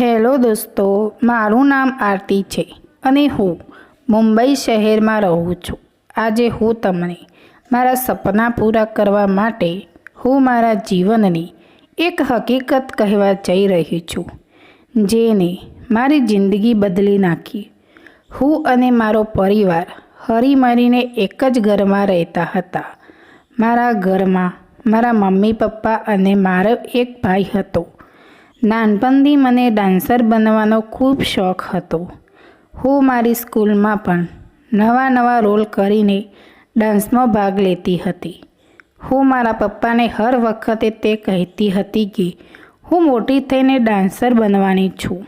Hello દોસ્તો, મારું નામ આરતી છે અને હું મુંબઈ શહેરમાં રહું છું. આજે હું તમને મારા સપના પૂરા કરવા માટે હું મારા જીવનની એક હકીકત કહેવા જઈ રહી છું, જેને મારી જિંદગી બદલી નાખી. હું અને મારો પરિવાર હરીમરીને એક જ ઘરમાં રહેતા હતા. મારા ઘરમાં મારા મમ્મી પપ્પા અને મારો એક ભાઈ હતો. નાનપણથી મને ડાન્સર બનવાનો ખૂબ શોખ હતો. હું મારી સ્કૂલમાં પણ નવા નવા રોલ કરીને ડાન્સમાં ભાગ લેતી હતી. હું મારા પપ્પાને હર વખતે તે કહેતી હતી કે હું મોટી થઈને ડાન્સર બનવાની છું.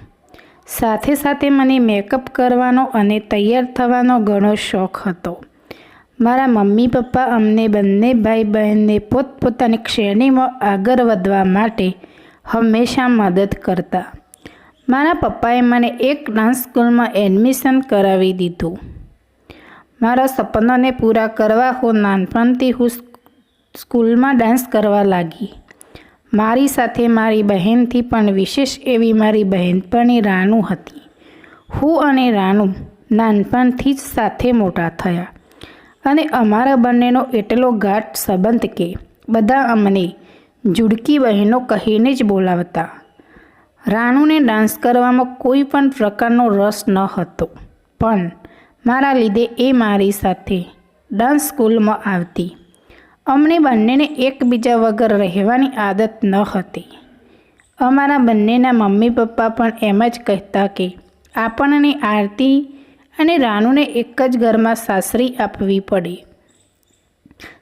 સાથે સાથે મને મેકઅપ કરવાનો અને તૈયાર થવાનો ઘણો શોખ હતો. મારા મમ્મી પપ્પા અમને બંને ભાઈ બહેનને પોતપોતાની શ્રેણીમાં આગળ વધવા માટે હંમેશા મદદ કરતા. મારા પપ્પાએ મને એક ડાન્સ સ્કૂલમાં એડમિશન કરાવી દીધું. મારા સપનાને પૂરા કરવા હું નાનપણથી હું સ્કૂલમાં ડાન્સ કરવા લાગી. મારી સાથે મારી બહેનથી પણ વિશેષ એવી મારી બહેનપણી રાનુ હતી. હું અને રાનુ નાનપણથી જ સાથે મોટા થયા. અને અમારા બંનેનો એટલો ગાઢ સંબંધ કે બધા અમને જુડકી બહેનો કહીને જ બોલાવતા. રાણુને ડાન્સ કરવામાં કોઈ પણ પ્રકારનો રસ ન હતો. પણ મારા લીધે એ મારી સાથે ડાન્સ સ્કૂલમાં આવતી. અમને બંનેને એકબીજા વગર રહેવાની આદત ન હતી. અમારા બંનેના મમ્મી પપ્પા પણ એમ જ કહેતા કે આપણને આરતી અને રાનુને એક જ ઘરમાં સાસરી આપવી પડે.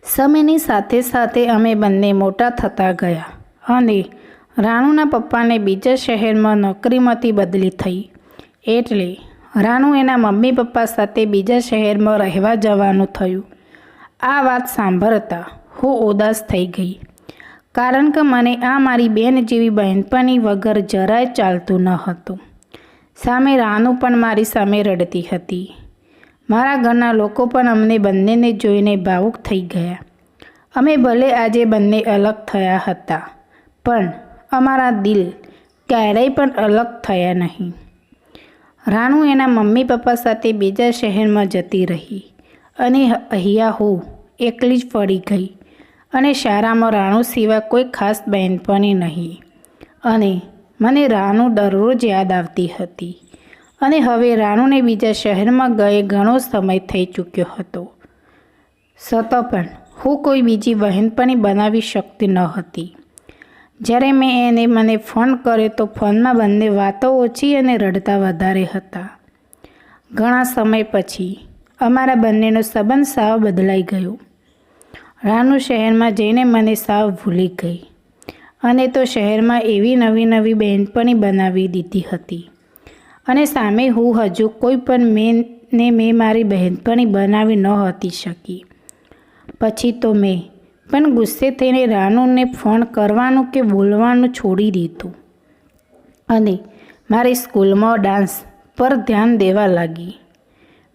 સમયની સાથે સાથે અમે બંને મોટા થતા ગયા અને રાણુના પપ્પાને બીજા શહેરમાં નોકરીમાંથી બદલી થઈ. એટલે રાણુ એના મમ્મી પપ્પા સાથે બીજા શહેરમાં રહેવા જવાનું થયું. આ વાત સાંભળતા હું ઉદાસ થઈ ગઈ. કારણ કે મને આ મારી બેન જેવી બહેનપણી વગર જરાય ચાલતું ન હતું. સામે રાનુ પણ મારી સામે રડતી હતી. મારા ઘરના લોકો પણ અમને બંનેને જોઈને ભાવુક થઈ ગયા. અમે ભલે આજે બંને અલગ થયા હતા, પણ અમારા દિલ ક્યારેય પણ અલગ થયા નહીં. રાણુ એના મમ્મી પપ્પા સાથે બીજા શહેરમાં જતી રહી અને અહીંયા હું એકલી જ પડી ગઈ અને શાળામાં રાણુ સિવાય કોઈ ખાસ બહેનપણી નહીં. અને મને રાનુ દરરોજ યાદ આવતી હતી. અને હવે રાણુને બીજા શહેરમાં ગયે ઘણો સમય થઈ ચૂક્યો હતો. છતાં પણ હું કોઈ બીજી બહેનપણી બનાવી શકતી ન હતી. જ્યારે મેં એને મને ફોન કર્યો તો ફોનમાં બંને વાતો ઓછી અને રડતા વધારે હતા. ઘણા સમય પછી અમારા બંનેનો સંબંધ સાવ બદલાઈ ગયો. રાનુ શહેરમાં જઈને મને સાવ ભૂલી ગઈ અને તો શહેરમાં એવી નવી નવી બહેનપણી બનાવી દીધી હતી. અને સામે હું હજુ કોઈ પણ મેં ને મેં મારી બહેનપણી બનાવી ન હતી શકી. પછી તો મેં પણ ગુસ્સે થઈને રાનુને ફોન કરવાનું કે બોલવાનું છોડી દીધું. અને મારી સ્કૂલમાં ડાન્સ પર ધ્યાન દેવા લાગી.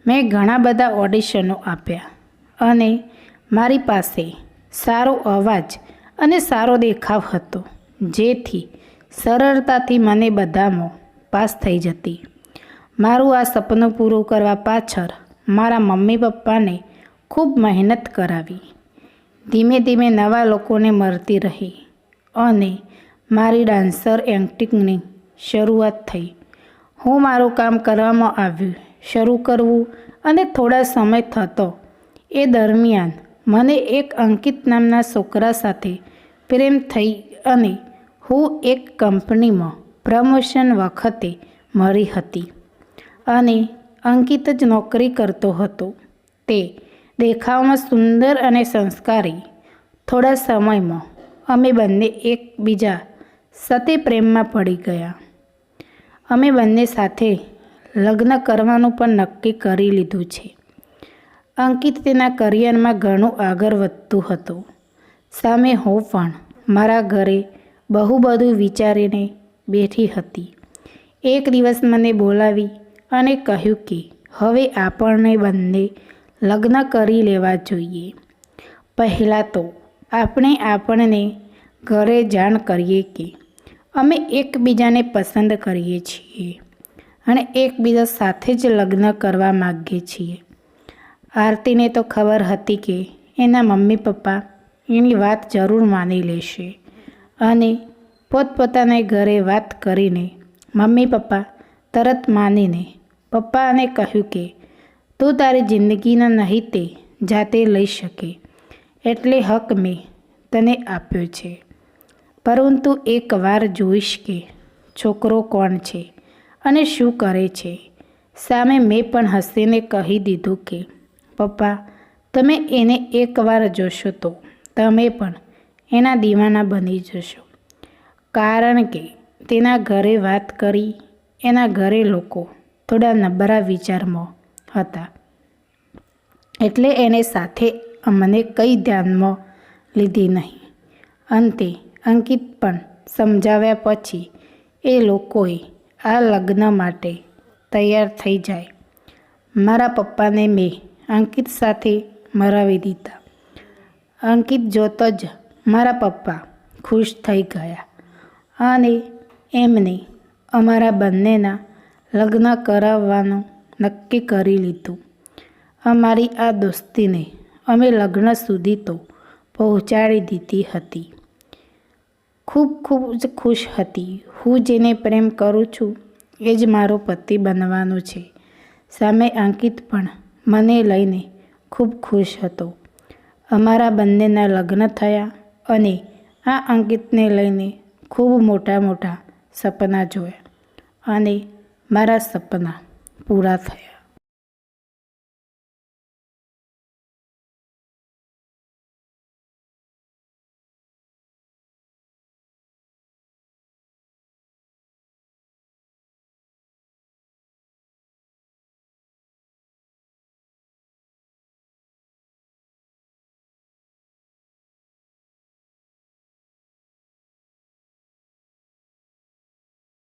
મેં ઘણા બધા ઓડિશનો આપ્યા અને મારી પાસે સારો અવાજ અને સારો દેખાવ હતો, જેથી સરળતાથી મને બધામાં પાસ થઈ જતી. મારું આ સપનું પૂરું કરવા પાછળ મારા મમ્મી પપ્પાને ખૂબ મહેનત કરાવી. ધીમે ધીમે નવા લોકોને મળતી રહી અને મારી ડાન્સર એક્ટિંગની શરૂઆત થઈ. હું મારું કામ કરવામાં આવ્યું, શરૂ કરવું અને થોડા સમય થતો એ દરમિયાન મને એક અંકિત નામના છોકરા સાથે પ્રેમ થઈ અને હું એક કંપનીમાં પ્રમોશન વખતે મળી હતી અને અંકિત જ નોકરી કરતો હતો. તે દેખાવમાં સુંદર અને સંસ્કારી. થોડા સમયમાં અમે બંને એકબીજા સાથે પ્રેમમાં પડી ગયા. અમે બંને સાથે લગ્ન કરવાનું પણ નક્કી કરી લીધું છે. અંકિત તેના કરિયરમાં ઘણું આગળ વધતું હતું. સામે હું પણ મારા ઘરે બહુ બધું વિચારીને બેઠી હતી. એક દિવસ મને બોલાવી અને કહ્યું કે, હવે આપણને બંને લગ્ન કરી લેવા જોઈએ. પહેલાં તો આપણે આપણને ઘરે જાણ કરીએ કે અમે એકબીજાને પસંદ કરીએ છીએ અને એકબીજા સાથે જ લગ્ન કરવા માગીએ છીએ. આરતીને તો ખબર હતી કે એના મમ્મી પપ્પા એની વાત જરૂર માની લેશે અને પોતપોતાને ઘરે વાત કરીને મમ્મી, પપ્પા તરત માનીને, પપ્પાને કહ્યું કે, તું તારી જિંદગીના નહીં તે જાતે લઈ શકે, એટલે હક મેં તને આપ્યો છે. પરંતુ એકવાર જોઈશ કે છોકરો કોણ છે અને શું કરે છે. સામે મેં પણ હસીને કહી દીધું કે, પપ્પા, તમે એને એકવાર જોશો તો તમે પણ એના દીવાના બની જશો. કારણ કે તેના ઘરે વાત કરી, એના ઘરે લોકો થોડા નબળા વિચારમાં હતા. એટલે એને સાથે અમને કંઈ ધ્યાનમાં લીધી નહીં. અંતે અંકિત પણ સમજાવ્યા પછી એ લોકોએ આ લગ્ન માટે તૈયાર થઈ જાય. મારા પપ્પાને મેં અંકિત સાથે મરાવી દીધા. અંકિત જોતો જ મારા પપ્પા ખુશ થઈ ગયા. અને એમને અમારા બંનેના લગ્ન કરાવવાનું નક્કી કરી લીધું. અમારી આ દોસ્તીને અમે લગ્ન સુધી તો પહોંચાડી દીધી હતી. ખૂબ ખૂબ જ ખુશ હતી. હું જેને પ્રેમ કરું છું એ જ મારો પતિ બનવાનો છે. સામે અંકિત પણ મને લઈને ખૂબ ખુશ હતો. અમારા બંનેના લગ્ન થયા અને આ અંકિતને લઈને ખૂબ મોટા મોટા સપના જોયા અને મારા સપના પૂરા થયા.